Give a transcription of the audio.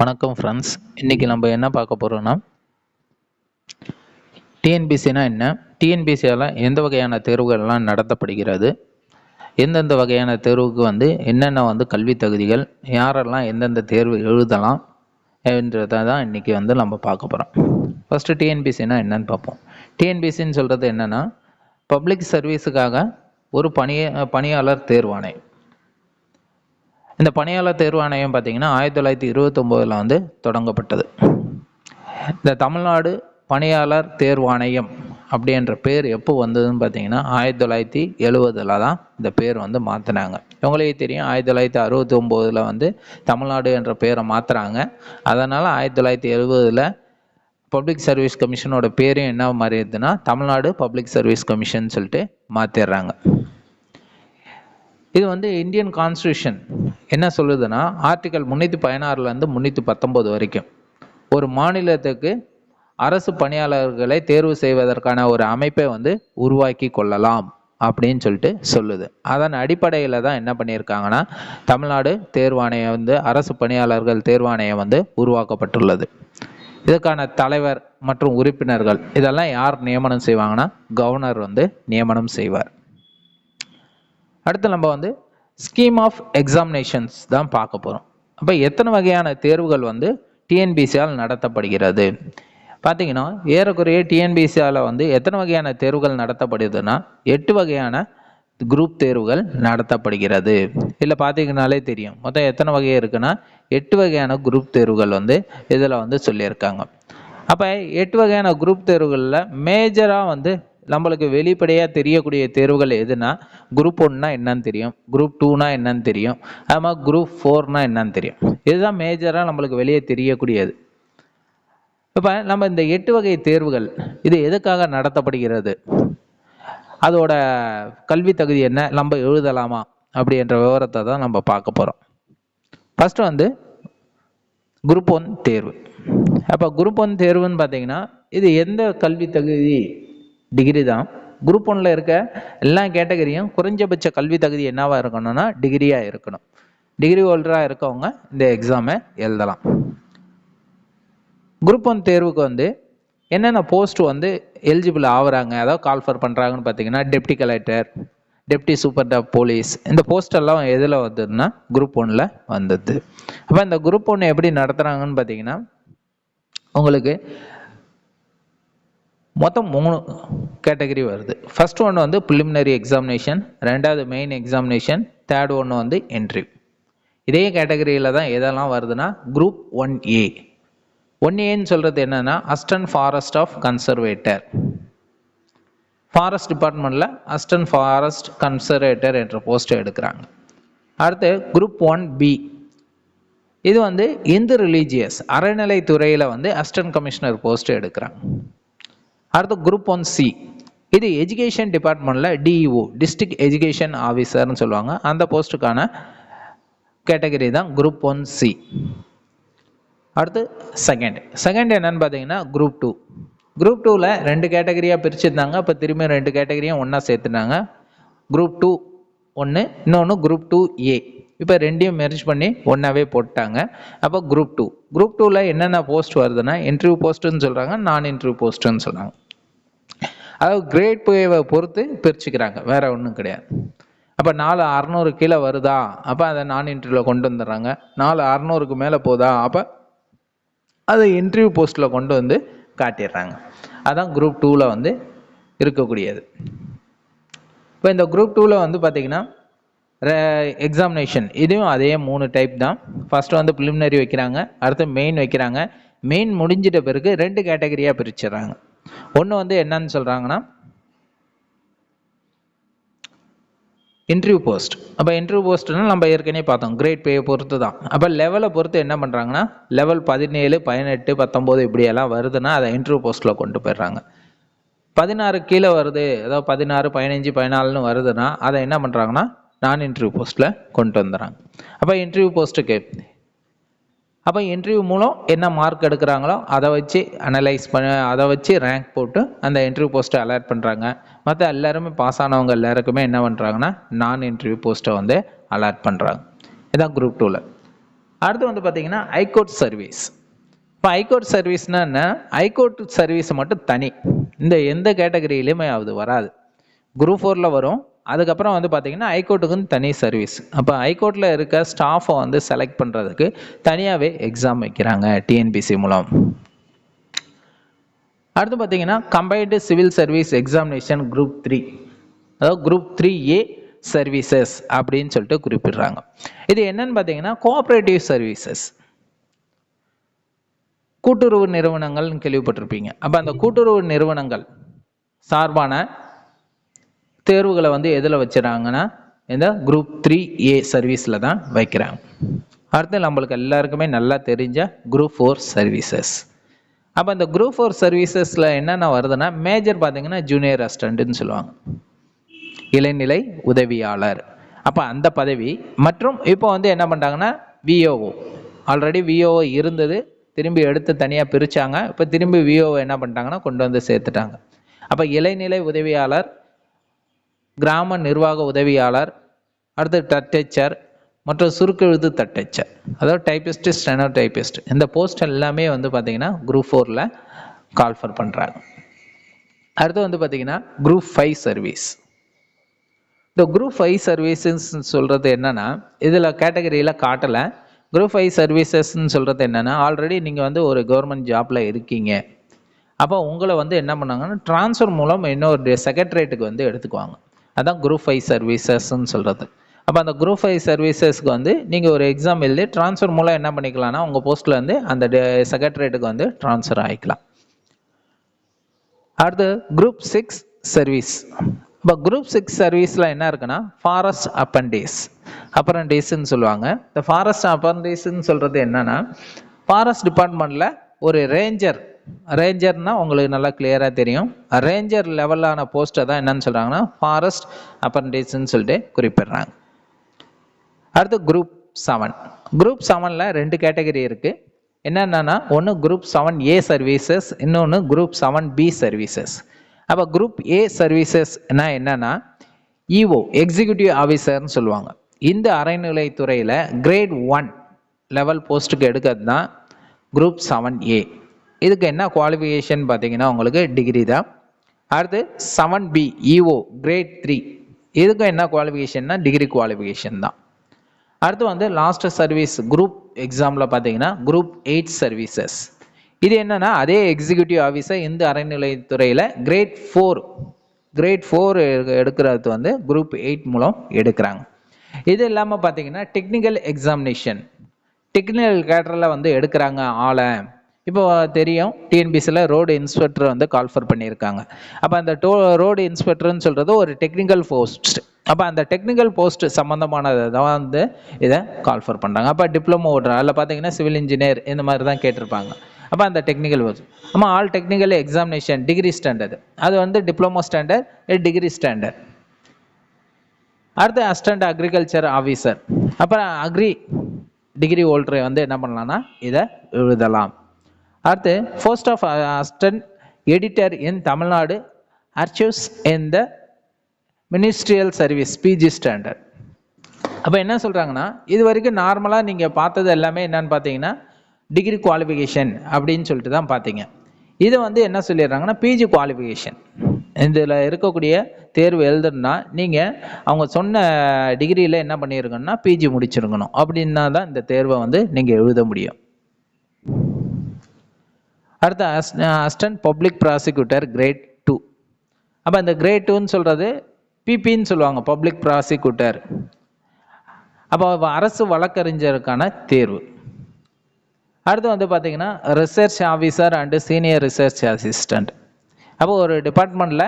வணக்கம் ஃப்ரெண்ட்ஸ் இன்றைக்கி நம்ம என்ன பார்க்க போகிறோன்னா டிஎன்பிசினா என்ன? டிஎன்பிசியால் எந்த வகையான தேர்வுகள்லாம் நடத்தப்படுகிறது? எந்தெந்த வகையான தேர்வுக்கு வந்து என்னென்ன வந்து கல்வி தகுதிகள் யாரெல்லாம் எந்தெந்த தேர்வு எழுதலாம் என்றதை தான் இன்றைக்கி வந்து நம்ம பார்க்க போகிறோம் ஃபஸ்ட்டு டிஎன்பிசினா என்னன்னு பார்ப்போம். டிஎன்பிசின்னு சொல்கிறது என்னென்னா பப்ளிக் சர்வீஸுக்காக ஒரு பணிய பணியாளர் தேர்வாணையம். இந்த பணியாளர் தேர்வாணையம் பார்த்தீங்கன்னா ஆயிரத்தி தொள்ளாயிரத்தி இருபத்தொம்போதில் வந்து தொடங்கப்பட்டது. இந்த தமிழ்நாடு பணியாளர் தேர்வாணையம் அப்படின்ற பேர் எப்போ வந்ததுன்னு பார்த்தீங்கன்னா ஆயிரத்தி தொள்ளாயிரத்தி எழுவதில் தான் இந்த பேர் வந்து மாற்றினாங்க இவங்களே தெரியும் ஆயிரத்தி தொள்ளாயிரத்தி அறுபத்தி ஒம்போதில் வந்து தமிழ்நாடு என்ற பேரை மாற்றுறாங்க அதனால் ஆயிரத்தி தொள்ளாயிரத்தி எழுபதில் பப்ளிக் சர்வீஸ் கமிஷனோட பேரும் என்ன மாறிடுதுன்னா தமிழ்நாடு பப்ளிக் சர்வீஸ் கமிஷன் சொல்லிட்டு மாற்றிடுறாங்க இது வந்து இந்தியன் கான்ஸ்டியூஷன் என்ன சொல்லுதுன்னா ஆர்டிகல் முன்னூற்றி பதினாறுலேருந்து முன்னூற்றி பத்தொம்போது வரைக்கும். ஒரு மாநிலத்துக்கு அரசு பணியாளர்களை தேர்வு செய்வதற்கான ஒரு அமைப்பை வந்து உருவாக்கி கொள்ளலாம் அப்படின்னு சொல்லிட்டு சொல்லுது. அதன் அடிப்படையில் தான் என்ன பண்ணியிருக்காங்கன்னா தமிழ்நாடு தேர்வாணையம் வந்து அரசு பணியாளர்கள் தேர்வாணையம் வந்து உருவாக்கப்பட்டுள்ளது. இதுக்கான தலைவர் மற்றும் உறுப்பினர்கள் இதெல்லாம் யார் நியமனம் செய்வாங்கன்னா கவர்னர் வந்து நியமனம் செய்வார். அடுத்து நம்ம வந்து ஸ்கீம் ஆஃப் எக்ஸாமினேஷன்ஸ் தான் பார்க்க போகிறோம் அப்போ எத்தனை வகையான தேர்வுகள் வந்து டிஎன்பிசியால் நடத்தப்படுகிறது? பார்த்தீங்கன்னா ஏறக்குறைய டிஎன்பிசியால் வந்து எத்தனை வகையான தேர்வுகள் நடத்தப்படுதுன்னா எட்டு வகையான குரூப் தேர்வுகள் நடத்தப்படுகிறது. இல்லை பார்த்தீங்கனாலே தெரியும். மொத்தம் எத்தனை வகை இருக்குன்னா எட்டு வகையான குரூப் தேர்வுகள் வந்து இதில் வந்து சொல்லியிருக்காங்க. அப்போ எட்டு வகையான குரூப் தேர்வுகளில் மேஜராக வந்து நம்மளுக்கு வெளிப்படையாக தெரியக்கூடிய தேர்வுகள் எதுனா குரூப் ஒன்னா என்னன்னு தெரியும். குரூப் டூனா என்னன்னு தெரியும். அது மாதிரி குரூப் ஃபோர்னா என்னன்னு தெரியும். இதுதான் மேஜராக நம்மளுக்கு வெளியே தெரியக்கூடியது. இப்போ நம்ம இந்த எட்டு வகை தேர்வுகள் இது எதுக்காக நடத்தப்படுகிறது? அதோட கல்வி தகுதி என்ன? நம்ம எழுதலாமா? அப்படின்ற விவரத்தை தான் நம்ம பார்க்க போகிறோம் ஃபஸ்ட்டு வந்து குரூப் ஒன் தேர்வு. அப்போ குரூப் ஒன் தேர்வுன்னு பார்த்தீங்கன்னா இது எந்த கல்வி தகுதி டிகிரி தான். குரூப் ஒன்ல இருக்க எல்லா கேட்டகரியும் குறைஞ்சபட்ச கல்வி தகுதி என்னவா இருக்கணும்னா டிகிரியாக இருக்கணும். டிகிரி ஹோல்டராக இருக்கவங்க இந்த எக்ஸாமை எழுதலாம். குரூப் ஒன் தேர்வுக்கு வந்து என்னென்ன போஸ்ட் வந்து எலிஜிபிள் ஆகுறாங்க அதாவது கால்ஃபர் பண்ணுறாங்கன்னு பார்த்தீங்கன்னா deputy collector deputy super top police இந்த போஸ்ட் எல்லாம் எதில் வந்ததுன்னா குரூப் ஒன்ல வந்தது. அப்போ இந்த குரூப் ஒன்று எப்படி நடத்துகிறாங்கன்னு பார்த்தீங்கன்னா உங்களுக்கு மொத்தம் மூணு கேட்டகரி வருது. ஃபர்ஸ்ட் ஒன்று வந்து ப்ரிலிமினரி எக்ஸாமினேஷன் ரெண்டாவது மெயின் எக்ஸாமினேஷன் தேர்ட் ஒன்று வந்து என்ட்ரி இதே கேட்டகரியில் தான் எதெல்லாம் வருதுன்னா குரூப் ஒன் ஏ ஒன் ஏன்னு சொல்கிறது என்னென்னா assistant forest of conservator forest டிபார்ட்மெண்ட்டில் அஸ்டன் ஃபாரஸ்ட் கன்சர்வேட்டர் என்ற போஸ்ட்டை எடுக்கிறாங்க. அடுத்து குரூப் ஒன் பி இது வந்து இந்து ரிலீஜியஸ் அறநிலைத்துறையில் வந்து அஸ்டன் கமிஷனர் போஸ்ட் எடுக்கிறாங்க. அடுத்து குரூப் ஒன் சி இது எஜுகேஷன் டிபார்ட்மெண்ட்டில் டிஇஓ டிஸ்ட்ரிக்ட் எஜுகேஷன் ஆஃபீஸர்னு சொல்லுவாங்க. அந்த போஸ்ட்டுக்கான கேட்டகரி தான் குரூப் ஒன் சி அடுத்து செகண்ட் செகண்ட் என்னன்னு பார்த்தீங்கன்னா குரூப் டூ குரூப் டூவில் ரெண்டு கேட்டகரியாக பிரிச்சுருந்தாங்க. அப்போ திரும்பி ரெண்டு கேட்டகரியும் ஒன்றா சேர்த்துனாங்க. குரூப் டூ ஒன்று இன்னொன்று குரூப் டூ ஏ இப்போ ரெண்டையும் மெர்ஜ் பண்ணி ஒன்றாவே போட்டாங்க. அப்போ குரூப் டூ குரூப் டூவில் என்னென்ன போஸ்ட் வருதுன்னா இன்டர்வியூ போஸ்ட்டுன்னு சொல்கிறாங்க நான் இன்டர்வியூ போஸ்ட்டுன்னு சொல்கிறாங்க அதாவது கிரேட் பேவை பொறுத்து பிரிச்சுக்கிறாங்க. வேற ஒன்றும் கிடையாது. அப்போ நாலு அறநூறு கீழே வருதா? அப்போ அதை நான் இன்டர்வியூவில் கொண்டு வந்துடுறாங்க. நாலு அறநூறுக்கு மேலே போதா? அப்போ அதை இன்டர்வியூ போஸ்ட்டில் கொண்டு வந்து காட்டிடுறாங்க. அதான் குரூப் டூவில் வந்து இருக்கக்கூடியது. இப்போ இந்த குரூப் டூவில் வந்து பார்த்தீங்கன்னா எக்ஸாமினேஷன் இதுவும் அதே மூணு டைப் தான். ஃபஸ்ட்டு வந்து ப்ரிலிமினரி வைக்கிறாங்க. அடுத்து மெயின் வைக்கிறாங்க. மெயின் முடிஞ்சிட்ட பிறகு ரெண்டு கேட்டகரியாக பிரிச்சிடுறாங்க. ஒன்று வந்து என்னன்னு சொல்கிறாங்கன்னா இன்டர்வியூ போஸ்ட் அப்போ இன்டர்வியூ போஸ்ட்னா நம்ம ஏற்கனவே பார்த்தோம். கிரேட் பே பொறுத்து தான் அப்போ லெவலை பொறுத்து என்ன பண்ணுறாங்கன்னா லெவல் பதினேழு பதினெட்டு பத்தொம்போது இப்படியெல்லாம் வருதுன்னா அதை இன்டர்வியூ போஸ்ட்டில் கொண்டு போயிடுறாங்க. பதினாறு கீழே வருது. ஏதோ பதினாறு பதினஞ்சு பதினாலுன்னு வருதுன்னா அதை என்ன பண்ணுறாங்கன்னா நான் இன்டர்வியூ போஸ்ட்டில் கொண்டு வந்துடுறாங்க. அப்போ இன்டர்வியூ போஸ்ட்டுக்கு அப்போ இன்டர்வியூ மூலம் என்ன மார்க் எடுக்கிறாங்களோ அதை வச்சு அனலைஸ் பண்ண அதை வச்சு ரேங்க் போட்டு அந்த இன்டர்வியூ போஸ்ட்டை அலாட் பண்ணுறாங்க மற்ற எல்லாருமே பாஸ் ஆனவங்க எல்லாருக்குமே என்ன பண்ணுறாங்கன்னா நான் இன்டர்வியூ போஸ்ட்டை வந்து அலாட் பண்ணுறாங்க இதான் குரூப் டூவில் அடுத்து வந்து பார்த்தீங்கன்னா ஐகோர்ட் சர்வீஸ் இப்போ ஐகோர்ட் சர்வீஸ்னா என்ன? ஐகோர்ட் சர்வீஸ் மட்டும் தனி. இந்த எந்த கேட்டகரியிலையுமே அது வராது. குரூப் ஃபோரில் வரும். அதுக்கப்புறம் வந்து பார்த்தீங்கன்னா ஹைகோர்ட்டுக்குன்னு தனி சர்வீஸ் அப்போ ஹைகோர்ட்டில் இருக்க ஸ்டாஃபை வந்து செலக்ட் பண்ணுறதுக்கு தனியாகவே எக்ஸாம் வைக்கிறாங்க டிஎன்பிசி மூலம். அடுத்து பார்த்தீங்கன்னா combined civil service examination group three அதாவது குரூப் த்ரீ ஏ சர்வீசஸ் அப்படின்னு சொல்லிட்டு குறிப்பிடுறாங்க. இது என்னன்னு பார்த்தீங்கன்னா கோஆப்ரேட்டிவ் சர்வீசஸ் கூட்டுறவு நிறுவனங்கள்னு கேள்விப்பட்டிருப்பீங்க. அப்போ அந்த கூட்டுறவு நிறுவனங்கள் சார்பான தேர்வுகளை வந்து எதில் வச்சுறாங்கன்னா இந்த குரூப் த்ரீ ஏ சர்வீஸில் தான் வைக்கிறாங்க. அடுத்து நம்மளுக்கு எல்லாருக்குமே நல்லா தெரிஞ்ச குரூப் ஃபோர் சர்வீசஸ் அப்போ இந்த குரூப் ஃபோர் சர்வீசஸில் என்னென்ன வருதுன்னா மேஜர் பார்த்தீங்கன்னா ஜூனியர் அசிஸ்டண்ட்டுன்னு சொல்லுவாங்க. இளைநிலை உதவியாளர். அப்போ அந்த பதவி மற்றும் இப்போ வந்து என்ன பண்ணிட்டாங்கன்னா விஓஓ ஆல்ரெடி விஓஓ இருந்தது திரும்பி எடுத்து தனியாக பிரித்தாங்க இப்போ திரும்பி விஓஓ என்ன பண்ணிட்டாங்கன்னா கொண்டு வந்து சேர்த்துட்டாங்க. அப்போ இளைநிலை உதவியாளர் கிராம நிர்வாக உதவியாளர் அடுத்து தட்டச்சர் மற்றும் சுருக்கெழுத்து தட்டச்சர். அதாவது டைப்பிஸ்ட் ஸ்டெனோ டைப்பிஸ்ட் இந்த போஸ்ட் எல்லாமே வந்து பார்த்தீங்கன்னா குரூப் ஃபோரில் கால்ஃபர் பண்ணுறாங்க அடுத்து வந்து பார்த்தீங்கன்னா குரூப் ஃபைவ் சர்வீஸ் இந்த குரூப் ஃபைவ் சர்வீசஸ் சொல்கிறது என்னென்னா இதில் கேட்டகரியில் காட்டலை. குரூப் ஃபைவ் சர்வீசஸ்ன்னு சொல்கிறது என்னென்னா ஆல்ரெடி நீங்கள் வந்து ஒரு கவர்மெண்ட் ஜாப்பில் இருக்கீங்க. அப்போ உங்களை வந்து என்ன பண்ணாங்கன்னா ட்ரான்ஸ்ஃபர் மூலம் இன்னொரு செக்ரட்டரேட்டுக்கு வந்து எடுத்துக்குவாங்க. அதான் குரூப் ஃபைவ் சர்வீசஸ்ன்னு சொல்கிறது அப்போ அந்த குரூப் ஃபைவ் சர்வீசஸ்க்கு வந்து நீங்கள் ஒரு எக்ஸாம் எழுதி ட்ரான்ஸ்ஃபர் மூலம் என்ன பண்ணிக்கலாம்னா உங்கள் போஸ்ட்டில் வந்து அந்த செக்ரட்டரியேட்டுக்கு வந்து ட்ரான்ஸ்ஃபர் ஆகிக்கலாம் அடுத்து குரூப் சிக்ஸ் சர்வீஸ் இப்போ குரூப் சிக்ஸ் சர்வீஸில் என்ன இருக்குன்னா ஃபாரஸ்ட் அப்பன்டேஸ் அப்பரண்டேஸ்ன்னு சொல்லுவாங்க. இந்த ஃபாரஸ்ட் அப்பரண்டிஸ்ன்னு சொல்கிறது என்னென்னா ஃபாரஸ்ட் டிபார்ட்மெண்ட்டில் ஒரு ரேஞ்சர் ரேஞ்சர்னா உங்களுக்கு நல்லா கிளியராக தெரியும். ரேஞ்சர் லெவலான போஸ்ட்டை தான் என்னன்னு சொல்கிறாங்கன்னா ஃபாரஸ்ட் அப்பரண்டிஸ்ன்னு சொல்லிட்டு குறிப்பிடுறாங்க. அடுத்து குரூப் செவன் குரூப் செவனில் ரெண்டு கேட்டகரி இருக்குது என்னென்னா ஒன்று குரூப் செவன் ஏ சர்வீசஸ் இன்னொன்று குரூப் செவன் பி சர்வீசஸ் அப்போ குரூப் ஏ சர்வீசஸ்னா என்னென்னா இஓ எக்ஸிக்யூட்டிவ் ஆஃபீஸர்னு சொல்லுவாங்க. இந்த அறநிலைத்துறையில் கிரேட் ஒன் லெவல் போஸ்ட்டுக்கு எடுக்கிறது தான் குரூப் செவன் ஏ இதுக்கு என்ன குவாலிஃபிகேஷன் பார்த்தீங்கன்னா உங்களுக்கு டிகிரி தான். அடுத்து seven B EO grade three இதுக்கும் என்ன குவாலிஃபிகேஷன்னா டிகிரி குவாலிஃபிகேஷன் தான். அடுத்து வந்து லாஸ்ட் சர்வீஸ் குரூப் எக்ஸாமில் பார்த்தீங்கன்னா குரூப் எயிட் சர்வீசஸ் இது என்னன்னா அதே எக்ஸிக்யூட்டிவ் ஆஃபீஸர் இந்த அறநிலைத்துறையில் கிரேட் ஃபோர் கிரேட் ஃபோர் எடுக்கிறது வந்து குரூப் எயிட் மூலம் எடுக்கிறாங்க. இது இல்லாமல் பார்த்தீங்கன்னா டெக்னிக்கல் எக்ஸாமினேஷன் டெக்னிக்கல் கேட்டரில் வந்து எடுக்கிறாங்க ஆளை. இப்போ தெரியும் டிஎன்பிசியில் ரோடு இன்ஸ்பெக்டர் வந்து கால்ஃபர் பண்ணியிருக்காங்க. அப்போ அந்த டோ ரோடு இன்ஸ்பெக்டர்னு சொல்கிறது ஒரு டெக்னிக்கல் போஸ்ட் அப்போ அந்த டெக்னிக்கல் போஸ்ட் சம்மந்தமானதை தான் வந்து இதை கால்ஃபர் பண்ணுறாங்க அப்போ டிப்ளமோ ஓடுற அதில் பார்த்தீங்கன்னா சிவில் இன்ஜினியர் இந்த மாதிரி தான் கேட்டிருப்பாங்க. அப்போ அந்த டெக்னிக்கல் போஸ்ட் ஆமாம் all technical examination degree standard அது வந்து டிப்ளமோ ஸ்டாண்டர்ட் டிகிரி ஸ்டாண்டர்ட் அடுத்து அசிஸ்டன்ட் அக்ரிகல்ச்சர் ஆஃபீஸர் அப்புறம் அக்ரி டிகிரி ஹோல்டரை வந்து என்ன பண்ணலாம்னா இதை எழுதலாம். அடுத்து post of assistant editor in Tamil Nadu archives in the ministerial service PG standard அப்போ என்ன சொல்கிறாங்கன்னா இது வரைக்கும் நார்மலாக நீங்கள் பார்த்தது எல்லாமே என்னன்னு பார்த்தீங்கன்னா டிகிரி குவாலிஃபிகேஷன் அப்படின்னு சொல்லிட்டு தான் பார்த்தீங்க. இதை வந்து என்ன சொல்லிடுறாங்கன்னா பிஜி குவாலிஃபிகேஷன் இதில் இருக்கக்கூடிய தேர்வு எழுதுனா நீங்கள் அவங்க சொன்ன டிகிரியில் என்ன பண்ணியிருக்கணும்னா பிஜி முடிச்சிருக்கணும். அப்படின்னா தான் இந்த தேர்வை வந்து நீங்கள் எழுத முடியும். அடுத்து assistant public prosecutor grade two அப்போ இந்த கிரேட் டூன்னு சொல்கிறது பிபின்னு சொல்லுவாங்க பப்ளிக் ப்ராசிக்யூட்டர் அப்போ அரசு வழக்கறிஞருக்கான தேர்வு. அடுத்து வந்து பார்த்தீங்கன்னா research officer and senior research assistant அப்போ ஒரு டிபார்ட்மெண்ட்டில்